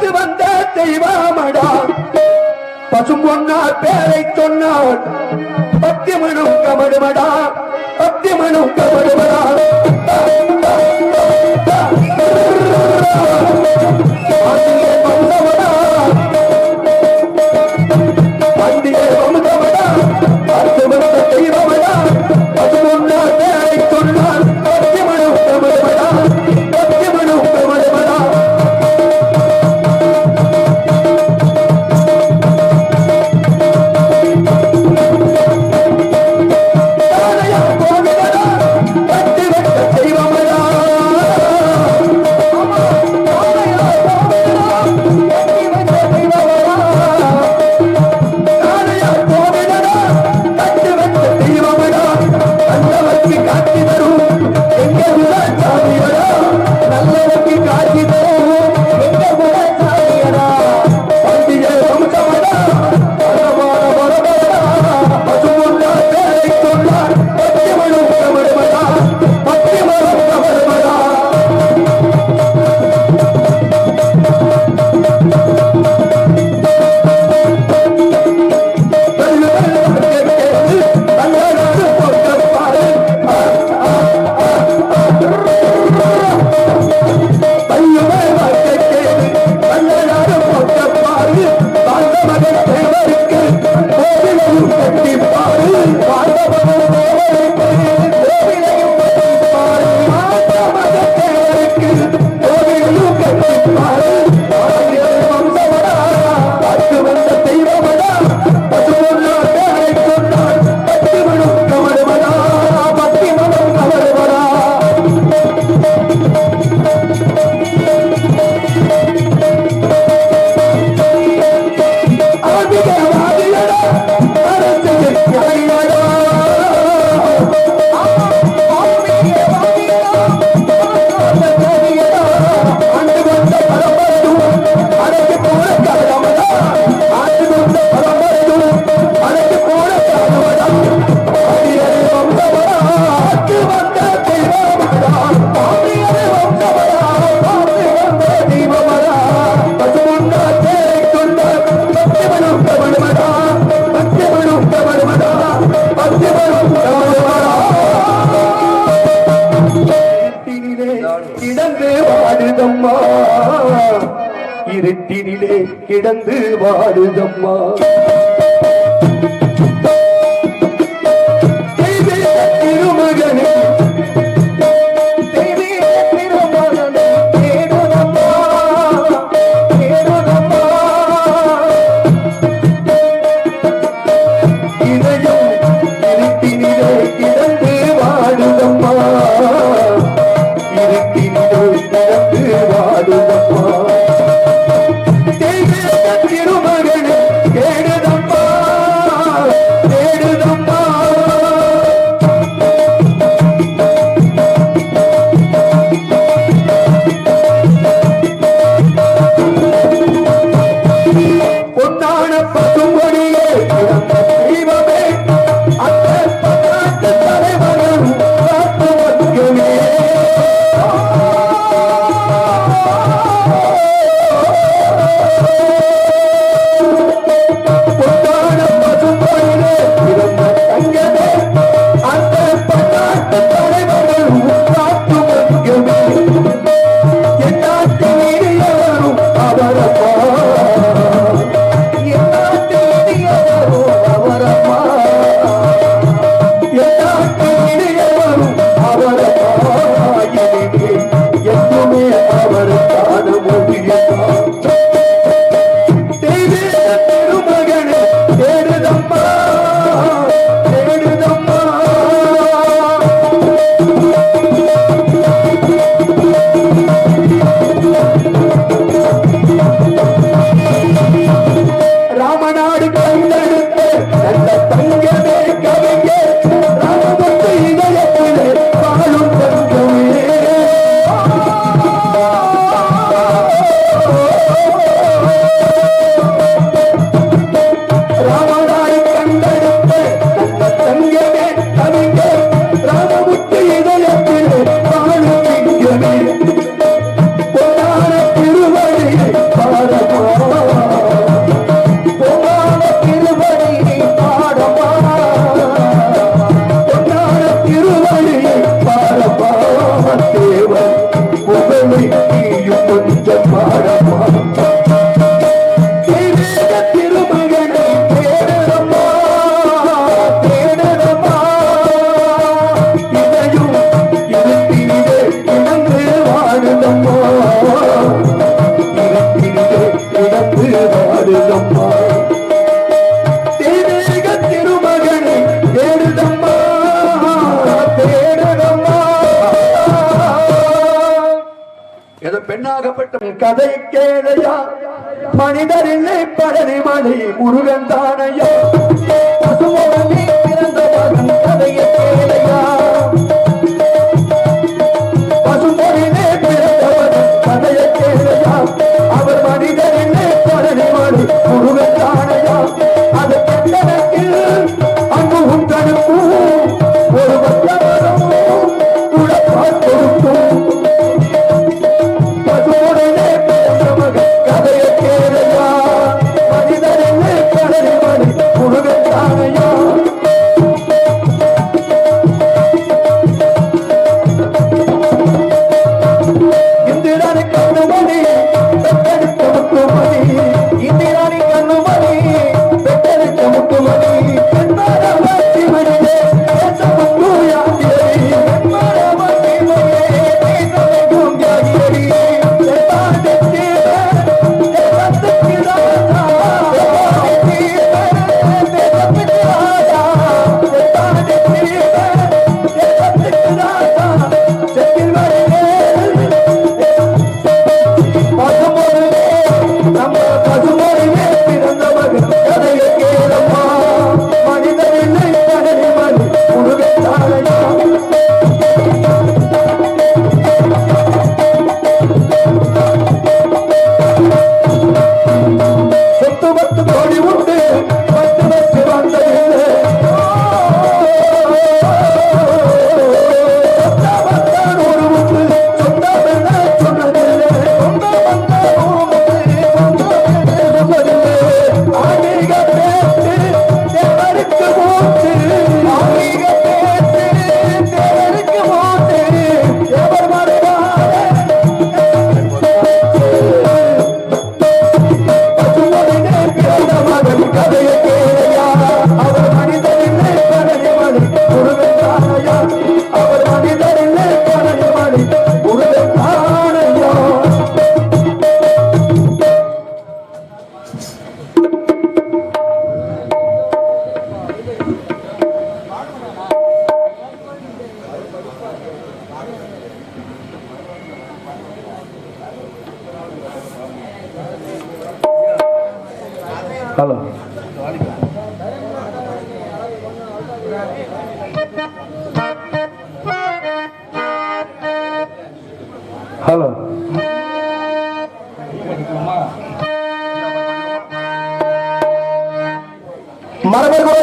காத்து வந்த தெய்வமடா. பசும் பொன்னார் பேரை சொன்னார். பக்தி மனம் கமடுமடா பக்தி மனம் கமடுமடா Thank. இருட்டினிலே கிடந்து வாழுதம்மா. பெண்ணாகப்பட்ட கதை கேளையா? மனிதரில்லை பழனிமலை முருகன் தானையோ? பசுவோட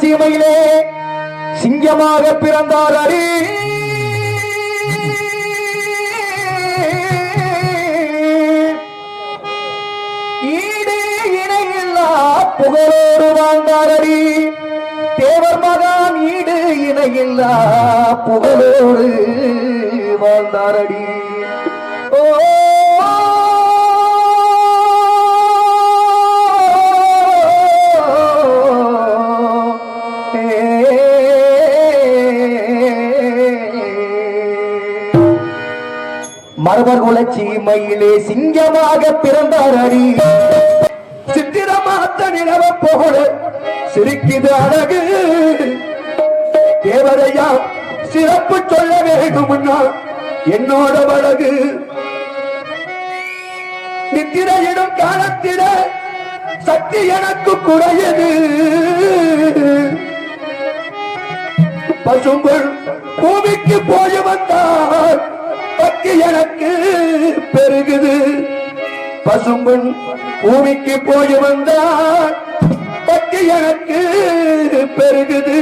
சீமையிலே சிங்கமாக பிறந்தார் அடி. ஈடு இணையில்லா புகழோடு வாழ்ந்தார் அடி. தேவர் மகான் ஈடு இணையில்லா புகழோடு வாழ்ந்தார் மரபர்குல சீமையிலே சிங்கமாக பிறந்தார் அரி சித்திரமாத்த நிலவ போல சிரிக்குது அழகு. தேவரையா சிறப்பு சொல்ல வேண்டும்னா என்னோட அழகு நித்திரையிடும் காலத்தில சக்தி எனக்கு குறையது. பசும்பொன் பூமிக்கு போய் வந்தால் பக்தி எனக்கு பெருகுது. பசும்பொன் பூமிக்கு போய் வந்தால் பக்தி எனக்கு பெருகுது.